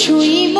শুইব